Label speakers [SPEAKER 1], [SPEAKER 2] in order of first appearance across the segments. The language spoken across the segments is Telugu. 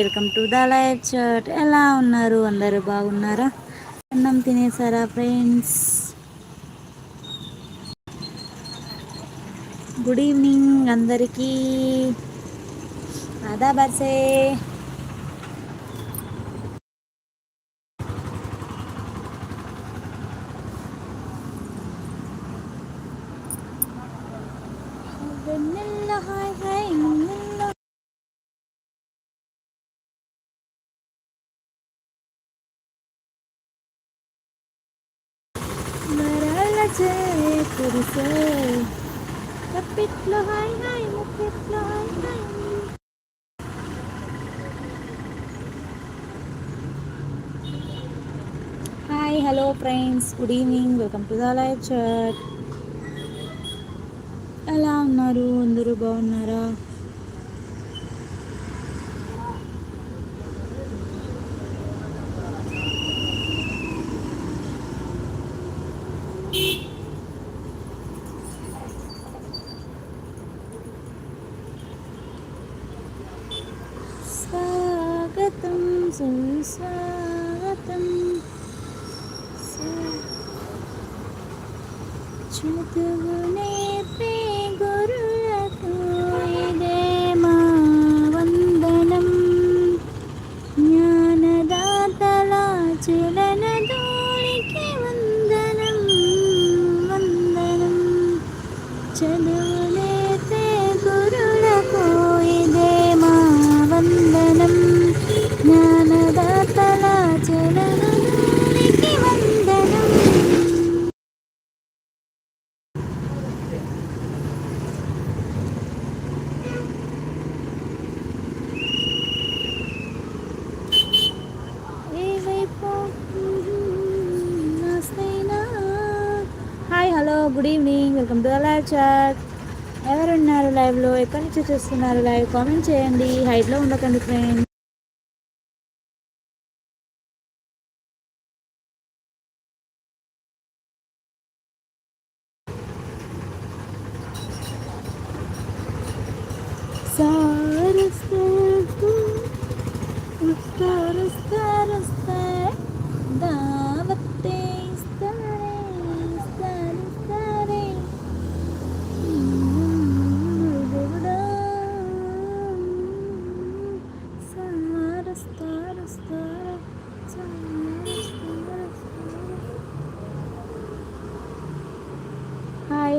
[SPEAKER 1] Welcome to the live chat. ఎలా ఉన్నారు? అందరు బాగున్నారా? అన్నం తినేసారా ఫ్రెండ్స్? గుడ్ ఈవినింగ్ అందరికీ. ఆదా బర్సే వెన్నెల హాయ్ హాయ్ వెన్నెల వరాల కురిసే కప్పిట్లో hi hi ముప్పిట్లో hi hi hi hello friends good evening welcome to the live chat ఎలా ఉన్నారు? అందరూ బాగున్నారా? స్వాగతం సుస్వాగతం should ఎవరున్నారు లైవ్లో? ఎక్కడి నుంచి చూస్తున్నారు లైవ్? కామెంట్ చేయండి. హైట్లో ఉండకండి friend.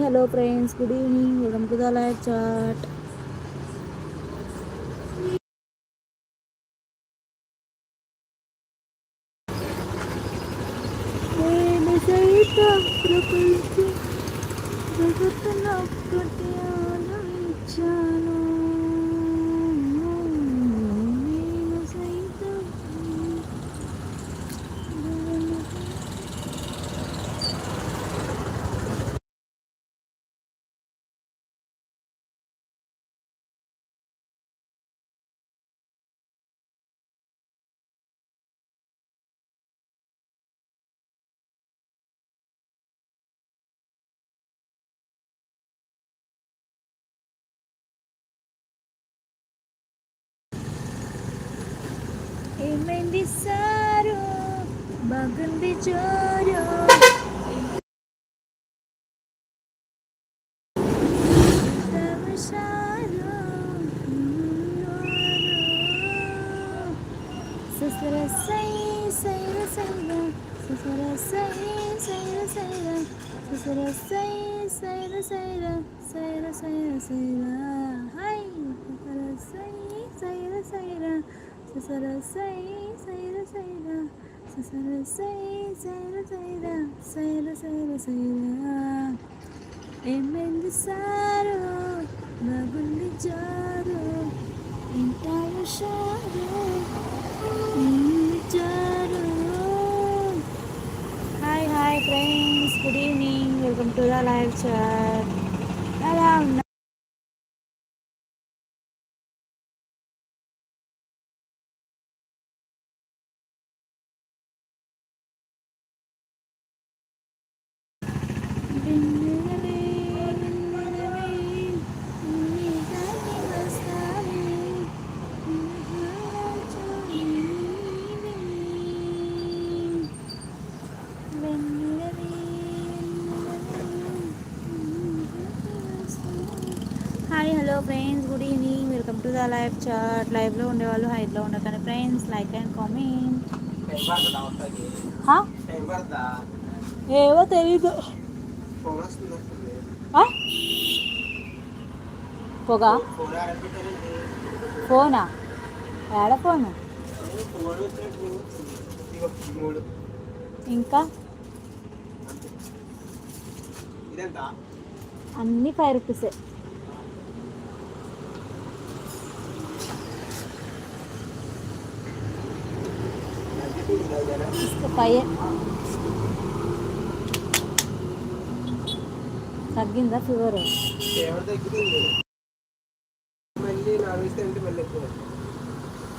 [SPEAKER 1] Hello friends good evening welcome to the live chat ఏమైంది సారు బాగుంది జోరు తమషారు ససర సై సైర సైర ససర సై సైర సైర ససర సై సైర సైర సైర సైర సైర హై ససర సై సైర సైర ససర సై సైర సైర ససర సై సైర సైర సైర సైర సైర ఏమైంది సారు బాగుంది జారు ఇంత హుషారు ఏమి జారు hi hi friends good evening welcome to the live chat ఎలా ఉన్నా friends good evening welcome to the live chat లైవ్లో ఉండేవాళ్ళు హైట్లో ఉండకండి ఫ్రెండ్స్ లైక్ అండ్ కామెంట్ ఏవో తెలీదు? పొగ? ఫోనా ఏడ ఫోను ఇంకా? అన్నీ ఫైవ్ రూపీసే తగ్గిందా ఫీవర్?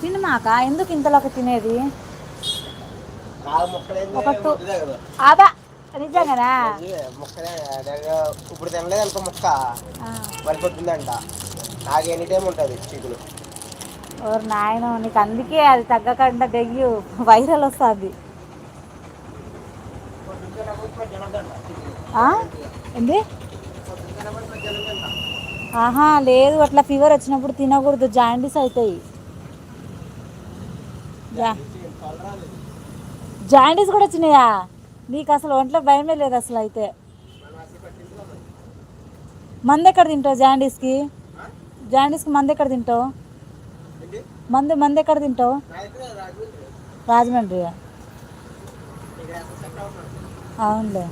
[SPEAKER 1] తినమాక ఎందుకు ఇంతలోకి తినేది? ఒక టూ- ఆబా నిజంగానా?
[SPEAKER 2] ఇప్పుడు తినలేదు అనుకో మొక్క.
[SPEAKER 1] ఆ.
[SPEAKER 2] పడిపోతుందంట నాకు ఎనీ టైం ఉంటుంది చిగులు
[SPEAKER 1] ఓరు నాయన నీకు అందుకే అది తగ్గకుండా దెయ్యు వైరల్ వస్తుంది. ఏంది? ఆహా లేదు అట్లా ఫీవర్ వచ్చినప్పుడు తినకూడదు జాండీస్ అవుతాయి. జా జాండీస్ కూడా వచ్చినాయా? నీకు అసలు ఒంట్లో భయమే లేదు అసలు అయితే. మంది ఎక్కడ తింటావు జాండీస్కి? జాండీస్కి మంది ఎక్కడ తింటావు? మంది మంది ఎక్కడ తింటావు? రాజమండ్రి అవునులే.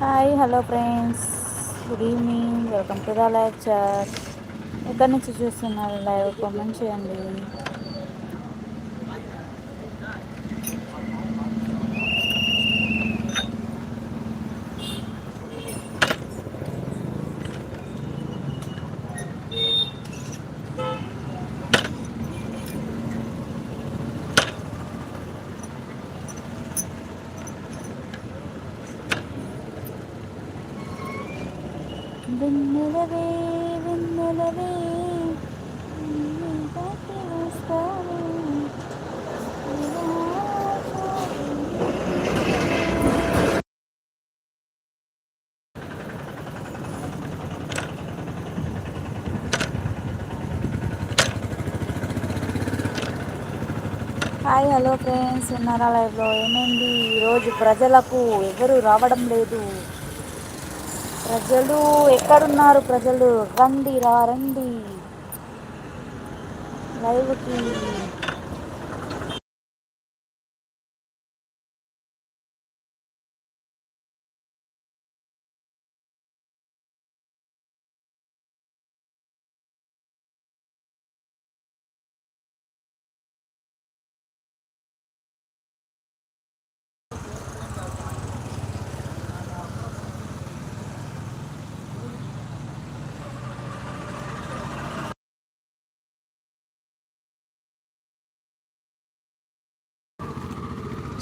[SPEAKER 1] Hi hello friends. Good evening. Welcome to the live chat. ఎక్కడి నుంచి చూస్తున్నారు లైవ్? కామెంట్ చేయండి. హాయ్ హలో ఫ్రెండ్స్ ఉన్నారా లైవ్లో? ఏమైంది? ఈరోజు ప్రజలకు ఎవరు రావడం లేదు. ప్రజలు ఎక్కడున్నారు? ప్రజలు రండి రా రండి. లైవ్కి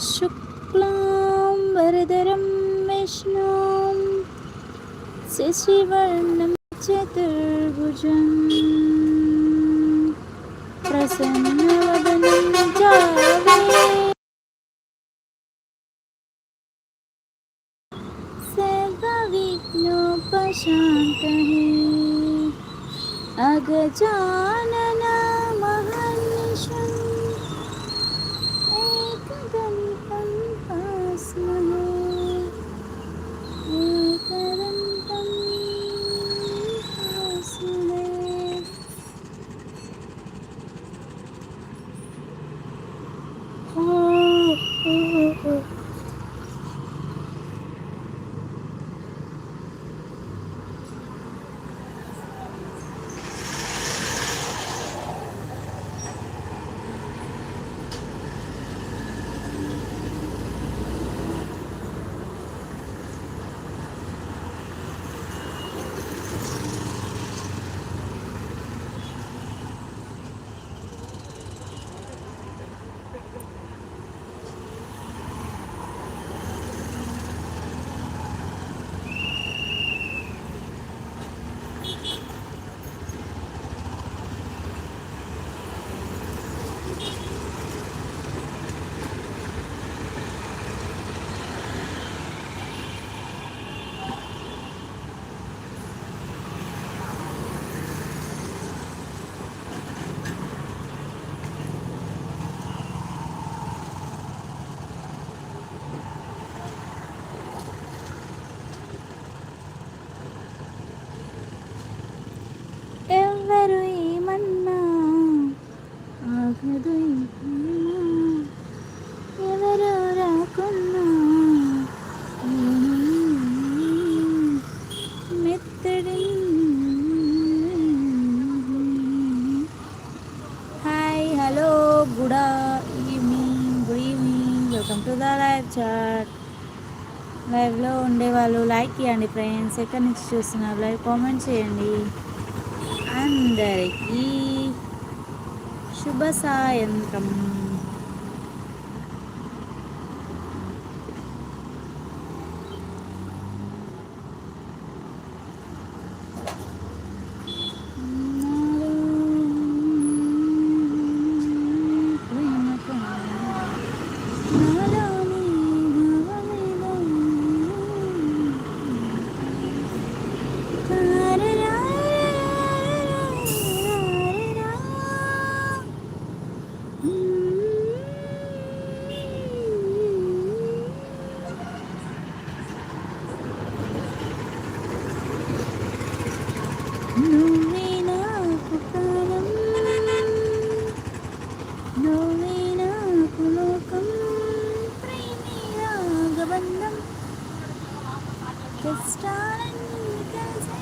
[SPEAKER 1] शुक्लां वरदरं विष्णुं शशिवर्णं चतुर्भुजं प्रसन्नवदनं जावे सर्वविघ्नोपशान्तये अगजानना లైక్ ఫ్రెండ్స్ ఎక్కడి నుంచి చూస్తున్నారు? లైవ్ కామెంట్ చేయండి. అందరికీ శుభ సాయంత్రం Pakistan, Gaza,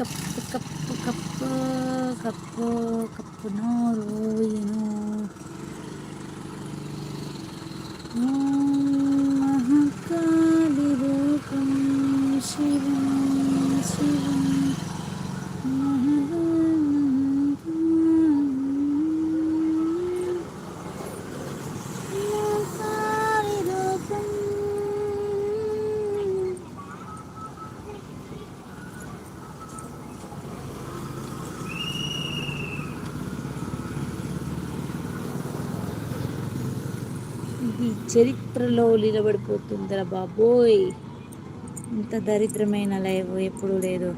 [SPEAKER 1] ಕಪ್ಪು ಕಪ್ಪು ಕಪ್ಪು ಕಪ್ಪು ಕಪ್ಪು ನೋಡು ಏನು ఈ చరిత్రలో నిలబడిపోతుందిరా బాబోయ్. ఇంత దరిద్రమైన లైవ్ ఎప్పుడు లేదు.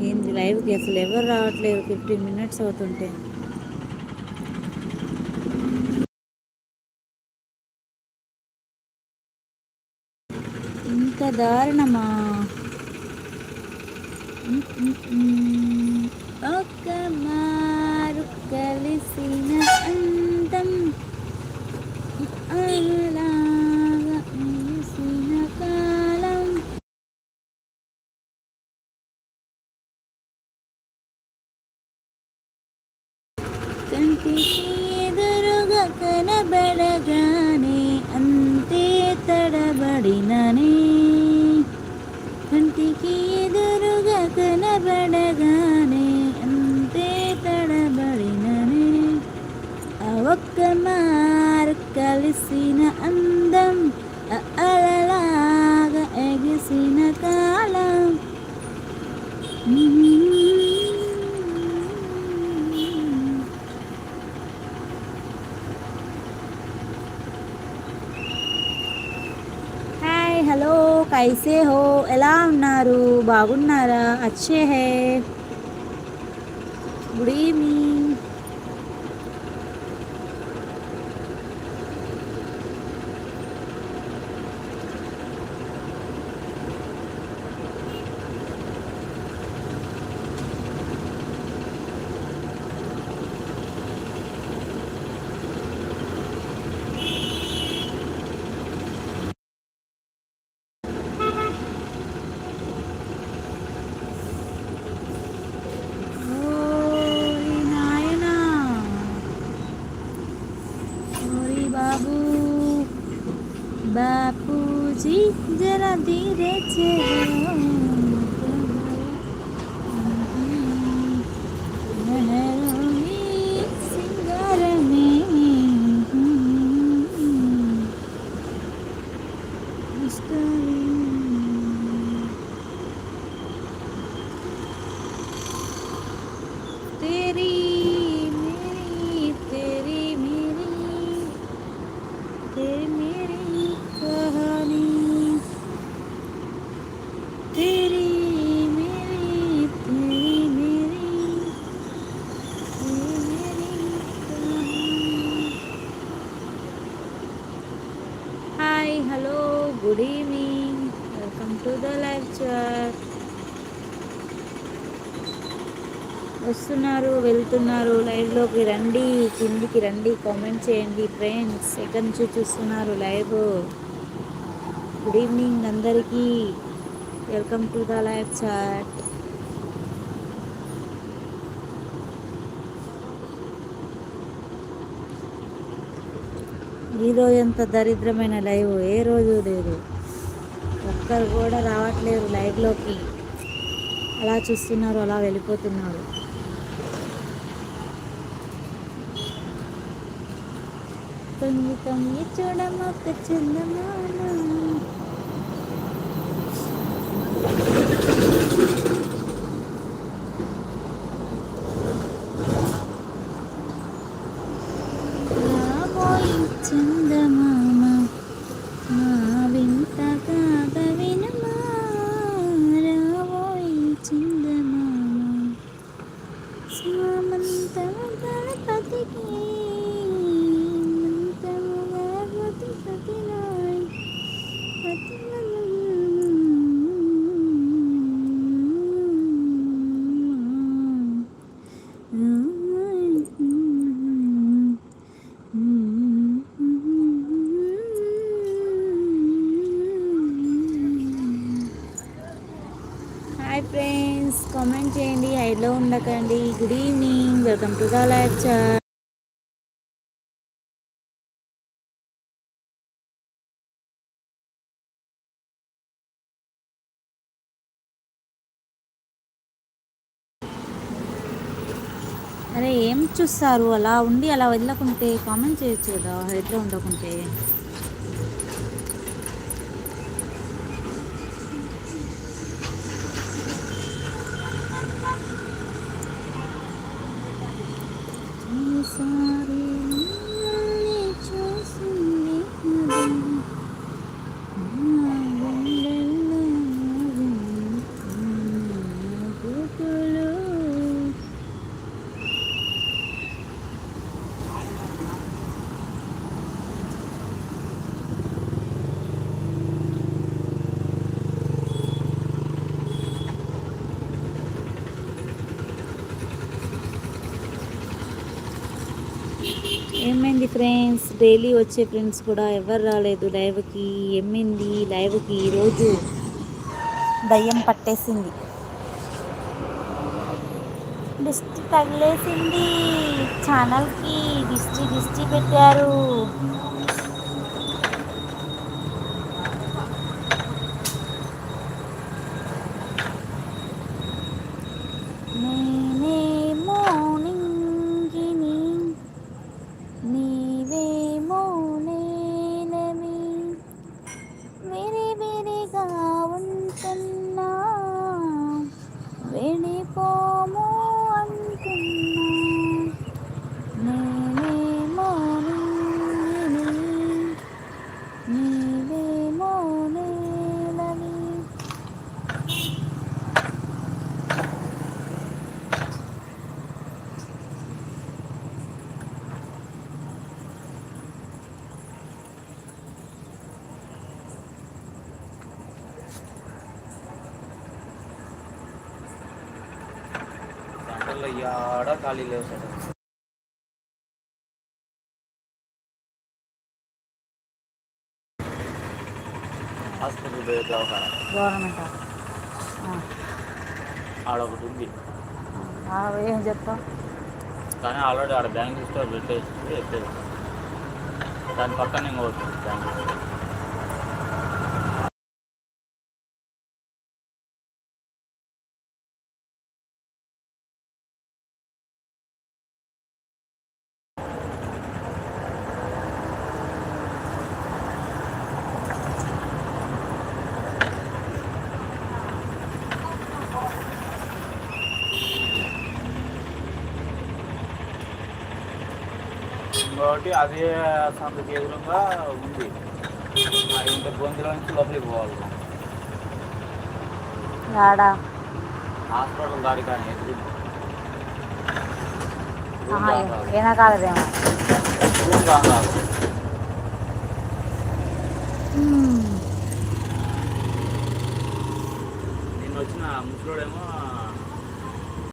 [SPEAKER 1] ఏంది లైవ్కి అసలు ఎవరు రావట్లేదు ఫిఫ్టీన్ మినిట్స్ అవుతుంటే. ఇంత దారుణమా? కంటికి ఎదురుగా కనబడగానే అంతే తడబడిననే కంటికి ఎదురుగా కనబడగానే అంతే తడబడిననే ఆ ఒక్క మారు కలిసిన అందం ఆ అలలాగా ఎగిసిన కాలం కైసే హో ఎలా ఉన్నారు బాగున్నారా అచ్చే హే గుడ్ ఈవినింగ్ 你的 để? వస్తున్నారు వెళ్తున్నారు. లైవ్లోకి రండి కిందికి రండి కామెంట్ చేయండి ఫ్రెండ్స్. ఎక్కడి నుంచి చూస్తున్నారు లైవ్. గుడ్ ఈవినింగ్ అందరికీ. Welcome to the live chat. ఈరోజు ఎంత దరిద్రమైన లైవ్? ఏ రోజు లేదు. ఒక్కరు కూడా రావట్లేరు లైవ్లోకి. అలా చూస్తున్నారు అలా వెళ్ళిపోతున్నారు. പൊന്നു കമ്മിച്ചുടമൊക്കെ ചെന്നമാണോ కామెంట్ చేయండి హైడ్లో ఉండకండి. Good evening welcome to the lecture అరే ఏం చూస్తారు? అలా ఉండి అలా వదలకుంటే కామెంట్ చేయొచ్చు కదా హైట్లో ఉండకుంటే. ఫ్రెండ్స్ డైలీ వచ్చే ఫ్రెండ్స్ కూడా ఎవరు రాలేదు. లైవ్కి ఎమ్మింది లైవ్కి ఈరోజు దయ్యం పట్టేసింది. దిష్టి తగిలేసింది. ఛానల్కి దిష్టి దిష్టి పెట్టారు.
[SPEAKER 3] యాడ ఖాళీ లేవు సార్. హాస్పిటల్ పోయే దవాఖాన?
[SPEAKER 1] గవర్నమెంట్
[SPEAKER 3] ఆడ ఒకటి ఉంది.
[SPEAKER 1] ఏం చెప్తాం
[SPEAKER 3] కానీ ఆల్రెడీ ఆడ బ్యాంక్ స్టోర్ పెట్టేసి దాని పక్కన ఇంకోటి బ్యాంక్ ఇంకోటి అదే సంతకి ఎదురుగా ఉంది. ఇంత గొంతులో నుంచి లోపలికి పోవాలి.
[SPEAKER 1] ఆడా
[SPEAKER 3] హాస్పిటల్ దాడి కానీ ఎదురు.
[SPEAKER 1] వెనకాలదేమో.
[SPEAKER 3] నిన్న వచ్చిన ముసలోడేమో